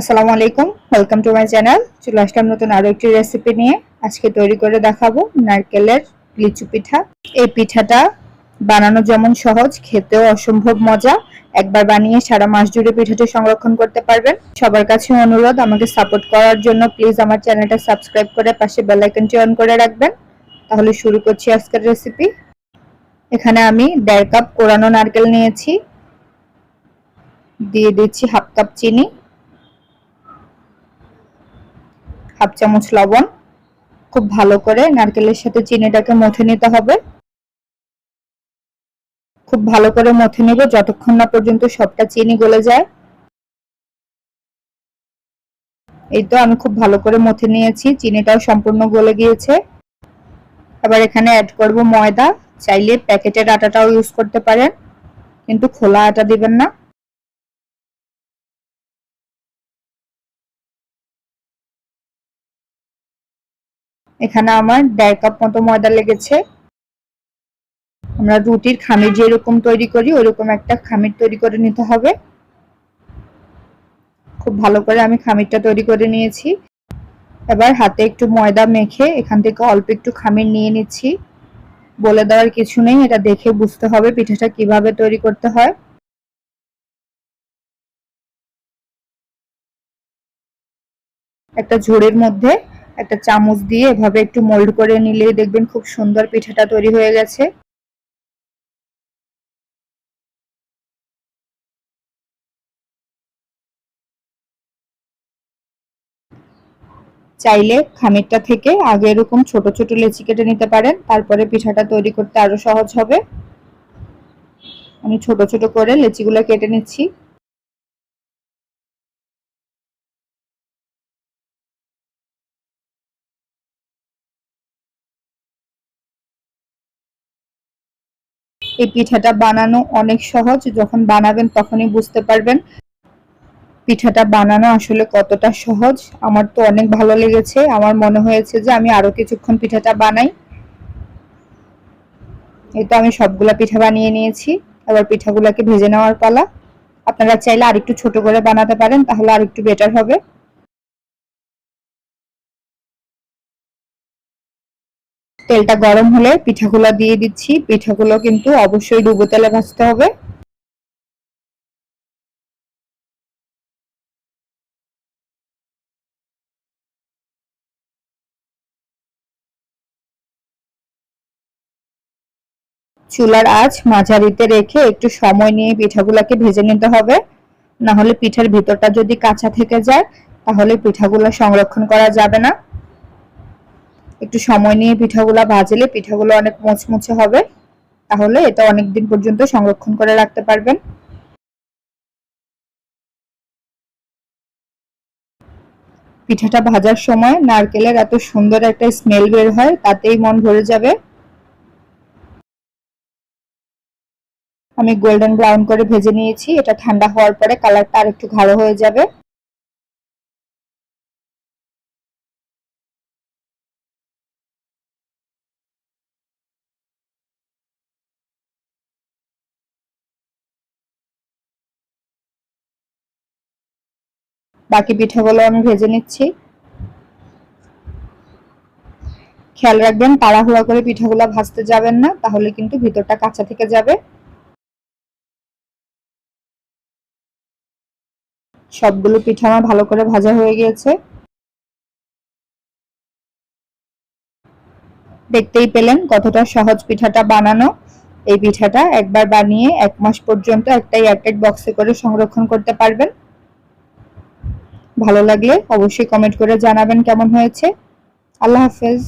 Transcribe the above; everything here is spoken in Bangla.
আসসালামু আলাইকুম। ওয়েলকাম টু মাই চ্যানেল চলে আসলাম নতুন আরও একটি রেসিপি নিয়ে। আজকে তৈরি করে দেখাবো নারকেলের লিচু পিঠা। এই পিঠাটা বানানো যেমন সহজ, খেতেও অসম্ভব মজা। একবার বানিয়ে সারা মাস জুড়ে পিঠাটি সংরক্ষণ করতে পারবেন। সবার কাছে অনুরোধ, আমাকে সাপোর্ট করার জন্য প্লিজ আমার চ্যানেলটা সাবস্ক্রাইব করে পাশে বেল আইকনটি অন করে রাখবেন। তাহলে শুরু করছি আজকের রেসিপি এখানে আমি দেড় কাপ কোরানো নারকেল নিয়েছি। দিয়ে দিচ্ছি হাফ কাপ চিনি। হাফ চামচ লবণ, খুব ভালো করে নারকেলের সাথে চিনিটাকে মথে নিতে হবে। খুব ভালো করে মথে নেব যতক্ষণ না পর্যন্ত সবটা চিনি গলে যায়। এই তো আমি খুব ভালো করে মথে নিয়েছি, চিনিটাও সম্পূর্ণ গলে গিয়েছে। আবার এখানে অ্যাড করব ময়দা, চাইলে প্যাকেটের আটাটাও ইউজ করতে পারেন, কিন্তু খোলা আটা দিবেন না। এখানে আমার দেড় কাপ মতো ময়দা লেগেছে। আমরা রুটির খামির যেরকম তৈরি করি, ওরকম একটা খামির তৈরি করে নিতে হবে। খুব ভালো করে আমি খামিরটা তৈরি করে নিয়েছি। এবার হাতে একটু ময়দা মেখে এখান থেকে অল্প একটু খামির নিয়ে নিচ্ছি। বলে দেওয়ার কিছু নেই, এটা দেখে বুঝতে হবে পিঠাটা কীভাবে তৈরি করতে হয়। একটা ঝুড়ির মধ্যে একটা চামচ দিয়ে এভাবে একটু মোল্ড করে নিলেই দেখবেন খুব সুন্দর পিঠাটা তৈরি হয়ে গেছে। চাইলে খামিরটা থেকে আগে এরকম ছোট ছোট লেচি কেটে নিতে পারেন, তারপরে পিঠাটা তৈরি করতে আরও সহজ হবে। আমি ছোট ছোট করে লেচিগুলো কেটে নিচ্ছি। এই পিঠাটা বানানো অনেক সহজ। যখন বানাবেন তখনই বুঝতে পারবেন পিঠাটা বানানো আসলে কতটা সহজ। আমার তো অনেক ভালো লেগেছে। আমার মনে হয়েছে যে আমি আরও কিছুক্ষণ পিঠাটা বানাই। এই তো আমি সবগুলা পিঠা বানিয়ে নিয়েছি। এবার পিঠাগুলাকে ভেজে নেওয়ার পালা। আপনারা চাইলে আরেকটু ছোট করে বানাতে পারেন, তাহলে আরেকটু বেটার হবে। তেলটা গরম হলে পিঠাগুলো দিয়ে দিচ্ছি। পিঠাগুলো কিন্তু অবশ্যই ডুবো তেলে ভাজতে হবে। চুলার আঁচ মাঝারিতে রেখে একটু সময় নিয়ে পিঠাগুলোকে ভেজে নিতে হবে। না হলে পিঠার ভিতরটা যদি কাঁচা থেকে যায়, তাহলে পিঠাগুলো সংরক্ষণ করা যাবে না। একটু সময় নিয়ে পিঠাগুলো ভাজলে পিঠাগুলো অনেক মুচমুচে হবে। তাহলে এটা অনেক দিন পর্যন্ত সংরক্ষণ করে রাখতে পারবেন। পিঠাটা ভাজার সময় নারকেলের এত সুন্দর একটা স্মেল বের হয়, তাতেই মন ভরে যাবে। আমি গোল্ডেন ব্রাউন করে ভেজে নিয়েছি, এটা ঠান্ডা হওয়ার পরে কালারটা আর একটু গাঢ় হয়ে যাবে। বাকি পিঠাগুলো আমি ভেজে নিচ্ছি। খেয়াল রাখবেন, তাড়াহুড়া করে পিঠাগুলো ভাজতে যাবেন না, তাহলে কিন্তু ভিতরটা কাঁচা থেকে যাবে। সবগুলো পিঠা আমার ভালো করে ভাজা হয়ে গিয়েছে। দেখতেই পেলেন কতটা সহজ পিঠাটা বানানো। এই পিঠাটা একবার বানিয়ে এক মাস পর্যন্ত একটা এয়ারটাইট বক্সে করে সংরক্ষণ করতে পারবেন। ভালো লাগলে অবশ্যই কমেন্ট করে জানাবেন কেমন হয়েছে। আল্লাহ হাফেজ।